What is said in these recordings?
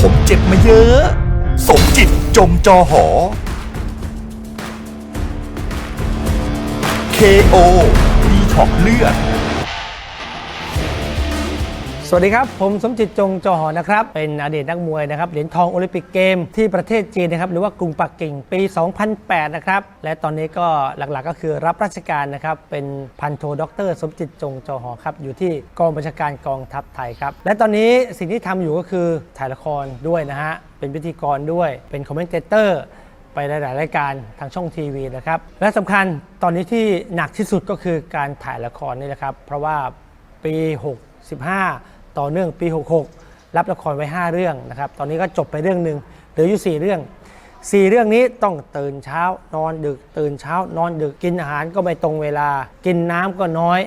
ผมเจ็บมาเยอะ สมจิตจงจอหอ KO ดีท็อกเลือด สวัสดีครับ ผมสมจิตจงจอหอนะครับ เป็นอดีตนักมวยนะครับเหรียญทองโอลิมปิกเกมที่ประเทศจีนนะครับหรือว่ากรุงปักกิ่งปี 2008 นะครับและตอนนี้ก็หลักๆก็คือรับราชการนะครับเป็นพันโทด็อกเตอร์สมจิตจงจอหอครับอยู่ที่กองบัญชาการกองทัพไทยครับและตอนนี้สิ่งที่ทำอยู่ก็คือถ่ายละครด้วยนะฮะเป็นพิธีกรด้วยเป็นคอมเมนเตอร์ไปหลาย ๆ รายการทางช่องทีวีนะครับ และสำคัญตอนนี้ที่หนักที่สุดก็คือการถ่ายละครนี่แหละครับ เพราะว่าปี 65 ต่อเนื่องปี 66 รับละครไว้ 5 เรื่องนะครับ ตอนนี้ก็จบไปเรื่องหนึ่งเหลืออยู่ 4 เรื่อง 4 เรื่องนี้ต้องตื่นเช้านอนดึก ตื่นเช้านอนดึกกินอาหารก็ไม่ตรงเวลา กินน้ำก็น้อย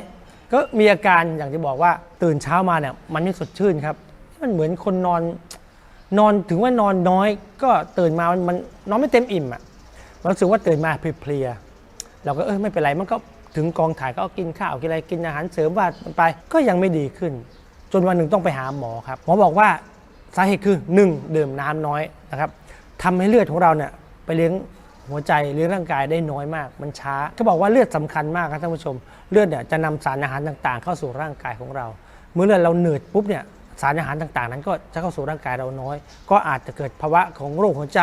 ก็มีอาการอย่างที่บอกว่าตื่นเช้ามาเนี่ยมันไม่สดชื่นครับ มันเหมือนคนนอนนอนถึงว่านอนน้อยก็ตื่นมามันมันนอนไม่เต็มอิ่มอะมันรู้สึกว่าตื่นมาเพลียเราก็เออไม่เป็นไรมันก็ถึงกองถ่ายก็กินข้าวกินอะไรกินอาหารเสริมว่ามันไปก็ยังไม่ดีขึ้น จนวันหนึ่งต้องไปหาหมอครับหมอบอกว่าสาเหตุคือ 1. ดื่มน้ำน้อยนะครับทำให้เลือดของเราเนี่ยไปเลี้ยงหัวใจเลี้ยงร่างกายได้น้อยมาก มันช้าเขาบอกว่าเลือดสำคัญมากครับท่านผู้ชม เลือดเนี่ยจะนำสารอาหารต่างๆ เข้าสู่ร่างกายของเรา เมื่อเลือดเราเหนื่อยปุ๊บเนี่ยสารอาหารต่างๆ นั้นก็จะเข้าสู่ร่างกายเราน้อย ก็อาจจะเกิดภาวะของโรคหัวใจ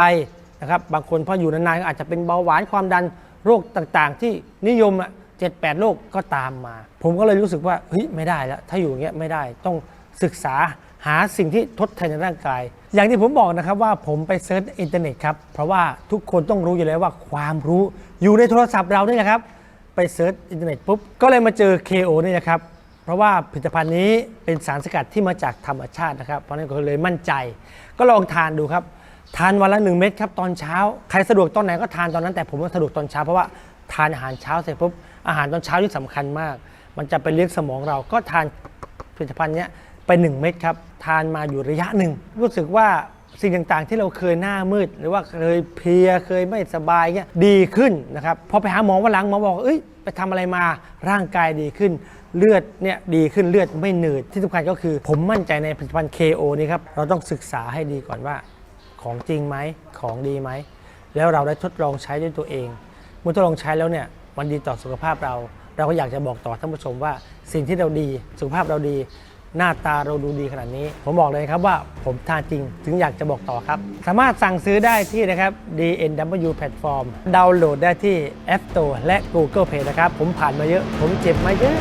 นะครับบางคนพออยู่นานๆก็อาจจะเป็นเบาหวานความดันโรคต่างๆ ที่นิยมอะ เจ็ดแปดโรคก็ตามมา ผมก็เลยรู้สึกว่าเฮ้ยไม่ได้แล้วถ้าอยู่อย่างเงี้ยไม่ได้ต้องศึกษาหาสิ่งที่ทดแทนในร่างกาย อย่างที่ผมบอกนะครับว่าผมไปเซิร์ชอินเทอร์เน็ตครับ เพราะว่าทุกคนต้องรู้อยู่แล้วว่าความรู้อยู่ในโทรศัพท์เรานี่แหละครับ ไปเซิร์ชอินเทอร์เน็ตปุ๊บ ก็เลยมาเจอ KO นี่นะครับ เพราะว่าผลิตภัณฑ์นี้เป็นสารสกัดที่มาจากธรรมชาตินะครับ เพราะนั้นก็เลยมั่นใจ ก็ลองทานดูครับ ทานวันละหนึ่งเม็ดครับตอนเช้า ใครสะดวกตอนไหนก็ทานตอนนั้น แต่ผมสะดวกตอนเช้าเพราะว่า ทานอาหารเช้าเสร็จปุ๊บอาหารตอนเช้าที่สำคัญมาก มันจะไปเลี้ยงสมองเราก็ทานผลิตภัณฑ์เนี้ยไปหนึ่งเม็ดครับ ทานมาอยู่ระยะหนึ่ง รู้สึกว่าสิ่งต่างๆ ที่เราเคยหน้ามืด หรือว่าเคยเพลียเคยไม่สบายเงี้ยดีขึ้นนะครับพอไปหาหมอวันหลังหมอบอกเอ้ยไปทำอะไรมาร่างกายดีขึ้น เลือดเนี่ยดีขึ้นเลือดไม่หนืดที่สำคัญก็คือ ผมมั่นใจในผลิตภัณฑ์ KO นี่ครับเราต้องศึกษาให้ดีก่อนว่าของจริงไหมของดีไหมแล้วเราได้ทดลองใช้ด้วยตัวเอง เมื่อทดลองใช้แล้วเนี่ยมันดีต่อสุขภาพเรา เราก็อยากจะบอกต่อท่านผู้ชมว่า สิ่งที่เราดี สุขภาพเราดี หน้าตาเราดูดีขนาดนี้ ผมบอกเลยครับว่าผมทานจริงถึงอยากจะบอกต่อครับ สามารถสั่งซื้อได้ที่นะครับ DNW Platform ดาวน์โหลดได้ที่ App Store และ Google Play นะครับ ผมผ่านมาเยอะ ผมเจ็บมาเยอะ